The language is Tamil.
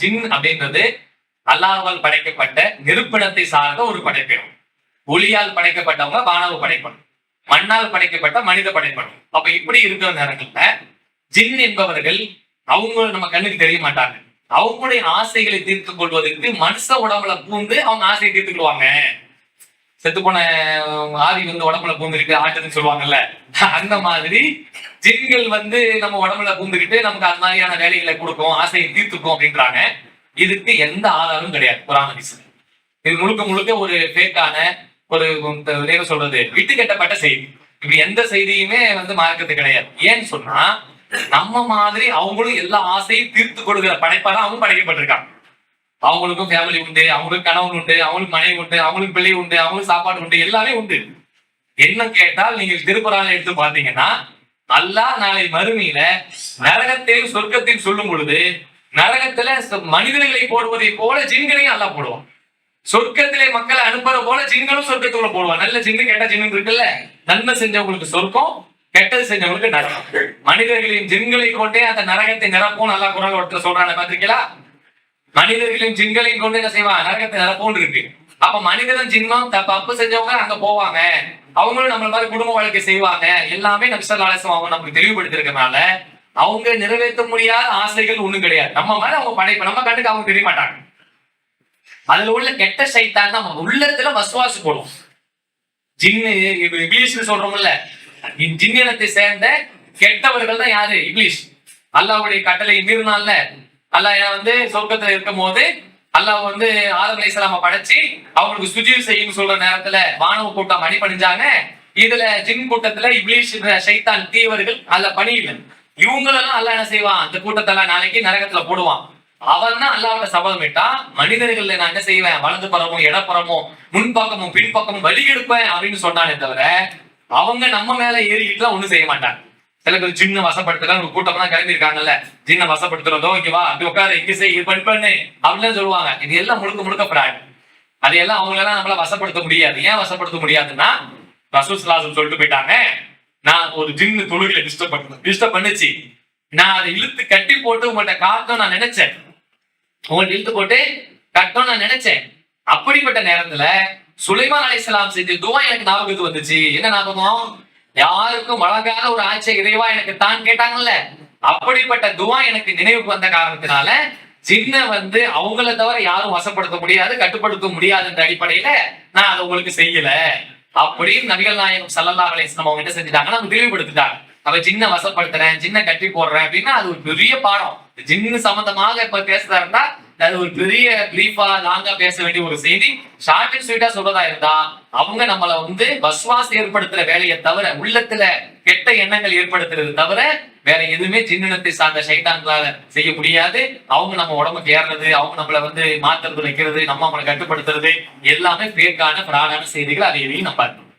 ஜின் அப்படின்றது அல்லாஹால் படைக்கப்பட்ட நெருப்பிடத்தை சார்ந்த ஒரு படைப்பினம். ஒளியால் படைக்கப்பட்டவங்க வானவ படைப்பணும். மண்ணால் படைக்கப்பட்ட மனித படைப்பணும். அப்ப இப்படி இருக்கிற நேரங்கள்ல ஜின் என்பவர்கள் அவங்க நம்ம கண்ணுக்கு தெரிய மாட்டாங்க. அவங்களுடைய ஆசைகளை தீர்த்து கொள்வதற்கு மனுஷ உடம்புல பூந்து அவங்க ஆசையை தீர்த்துக்கொள்வாங்க செத்து போன ஆவி வந்து உடம்புல பூந்துருக்கு ஆட்டுன்னு சொல்லுவாங்கல்ல. அந்த மாதிரி ஜின்கள் வந்து நம்ம உடம்புல பூந்துக்கிட்டு நமக்கு அந்த மாதிரியான வேலைகளை கொடுக்கும் ஆசையை தீர்த்துக்கும் அப்படின்றாங்க. இதுக்கு எந்த ஆதாரமும் கிடையாது குரான் ஹதீஸ். இது முழுக்க முழுக்க ஒரு ஃபேக்கான ஒரு என்ன சொல்றது விட்டு கட்டப்பட்ட செய்தி. இப்படி எந்த செய்தியுமே வந்து மார்க்கத்து கிடையாது. ஏன்னு சொன்னா நம்ம மாதிரி அவங்களும் எல்லா ஆசையும் தீர்த்து கொடுக்கிற படைப்பா தான் அவங்க படைக்கப்பட்டிருக்காங்க. அவங்களுக்கும் ஃபேமிலி உண்டு அவங்களுக்கு கணவன் உண்டு அவங்களுக்கு மனைவி உண்டு அவங்களுக்கு பிள்ளை உண்டு அவங்களுக்கு சாப்பாடு உண்டு எல்லாமே உண்டு. என்ன கேட்டால் நீங்கள் திருக்குறான் எடுத்து பாத்தீங்கன்னா அல்லா நாளை மறுமையில நரகத்தையும் சொர்க்கத்தையும் சொல்லும் பொழுது நரகத்துல மனிதர்களை போடுவதை போல ஜின்களையும் அல்லா போடுவான். சொர்க்கத்திலே மக்களை அனுப்புற போல ஜின்களும் சொர்க்கத்துக்குள்ள போடுவான். நல்ல ஜின்னு கேட்டா ஜின்னு இருக்குல்ல? நன்மை செஞ்சவங்களுக்கு சொர்க்கம் கெட்டது செஞ்சவங்களுக்கு நரகம். மனிதர்களையும் ஜின்களை கொண்டே அந்த நரகத்தை நிரப்பும் நல்லா குரல் ஒருத்தர் சொல்றாங்க பாத்திருக்கீங்களா மனிதர்களின் ஜின்களையும் கொண்டு என்ன செய்வான்? நரகத்தை நிரப்பும் இருக்கு. அப்ப மனிதனும் ஜின்மம் த- தப்பு செஞ்சவங்க அங்க போவாங்க. அவங்களும் நம்மள மாதிரி குடும்ப வாழ்க்கை செய்வாங்க. எல்லாமே நபிசல்லாசம் அவங்க நமக்கு தெளிவுபடுத்திருக்கனால அவங்க நிறைவேற்ற முடியாத ஆசைகள் ஒண்ணும் கிடையாது. நம்ம மேல அவங்க படைப்பு நம்ம கண்ணுக்கு அவங்க தெரிய மாட்டாங்க. அதுல உள்ள கெட்ட சைத்தான் நம்ம. உள்ளத்துல வசுவாசு போடும். ஜின்னு இப்ப இங்கிலீஷ்னு சொல்றோம்ல. ஜின்னினத்தை சேர்ந்த கெட்டவர்கள் தான் யாரு? இங்கிலீஷ். அல்லாவுடைய கட்டளை மீறினால அல்லாஹ் ஏன் வந்து சொர்க்கத்துல இருக்கும் போது அல்லாஹ் வந்து ஆதம் அலைஹிஸ்ஸலாம படைச்சு அவங்களுக்கு சுஜீவ் செய்யும் சொல்ற நேரத்துல வானவ கூட்டம் அணி பணிஞ்சாங்க இதுல ஜின் கூட்டத்துல இங்கிலீஷ் சைத்தான் தீவர்கள் அல்ல பணியில இவங்களெல்லாம் அல்லாஹ் என்ன செய்வான்? அந்த கூட்டத்தெல்லாம் நாளைக்கு நரகத்துல போடுவான். அவன் தான் அல்லாவோட சபதம் விட்டா மனிதர்கள்ல நான் என்ன செய்வேன்? வலது புறமும் இடப்புறமும் முன்பக்கமும் பின்பக்கமும் வழி எடுப்பேன் அப்படின்னு சொன்னானே தவிர அவங்க நம்ம மேல ஏறிக்கிட்டுலாம் ஒண்ணும் செய்ய மாட்டாங்க. சில பேர் சின்ன வசப்படுத்துறாங்க ஒரு கூட்டம் தான் கிளம்பி இருக்காங்கல்ல சின்ன வசப்படுத்துறதோ இங்க வா அப்படி உட்காரு இங்க செய் இது பண்ணு பண்ணு அப்படின்னு சொல்லுவாங்க. இது எல்லாம் முழுக்க முழுக்க பிராட் அதையெல்லாம் அவங்க எல்லாம் நம்மள வசப்படுத்த முடியாது. ஏன் வசப்படுத்த முடியாதுன்னா ரசூஸ்லாசம் சொல்லிட்டு போயிட்டாங்க. நான் ஒரு ஜின்னு தொழுகையில டிஸ்டர்ப் பண்ண டிஸ்டர்ப் பண்ணுச்சு. நான் அதை இழுத்து கட்டி போட்டு உங்கள்கிட்ட காட்டணும் நான் நினைச்சேன். உங்கள்கிட்ட இழுத்து போட்டு கட்டணும் நான் நினைச்சேன். அப்படிப்பட்ட நேரத்துல சுலைமான் அலைஹிஸ்ஸலாம் செய்து துவா எனக்கு ஞாபகத்துக்கு வந்துச்சு. என்ன ஞாபகம்? யாருக்கும் வழங்காத ஒரு ஆட்சியை இறைவா எனக்கு தான் கேட்டாங்கல்ல? அப்படிப்பட்ட துவா எனக்கு நினைவுக்கு வந்த காரணத்தினால சின்ன வந்து அவங்கள தவிர யாரும் வசப்படுத்த முடியாது கட்டுப்படுத்த முடியாதுன்ற அடிப்படையில நான் அதை உங்களுக்கு செய்யல அப்படின்னு நபிகள் நாயகம் சல்லல்லா அலைஹி அவங்க என்ன செஞ்சுட்டாங்கன்னா அவங்க தெளிவுபடுத்திட்டாங்க அவ சின்ன வசப்படுத்துறேன் சின்ன கட்டி போடுறேன் அப்படின்னா அது ஒரு பெரிய பாடம். ஜின்னு சம்பந்தமாக இப்ப பேசுறதா இருந்தா அது ஒரு பெரிய பிரீஃபா லாங்கா பேச வேண்டிய ஒரு செய்தி. ஷார்ட் அண்ட் ஸ்வீட்டா சொல்றதா இருந்தா அவங்க நம்மள வந்து வஸ்வாஸ் ஏற்படுத்துற வேலையை தவிர உள்ளத்துல கெட்ட எண்ணங்கள் ஏற்படுத்துறது தவிர வேற எதுவுமே சின்னத்தை சார்ந்த சைத்தான்களால செய்ய முடியாது. அவங்க நம்ம உடம்புக்கு ஏறுறது அவங்க நம்மள வந்து மாத்துறது வைக்கிறது நம்ம அவங்களை கட்டுப்படுத்துறது எல்லாமே பேர்க்கான பிராணான செய்திகள் அதை எதையும் நம்ம பார்க்கணும்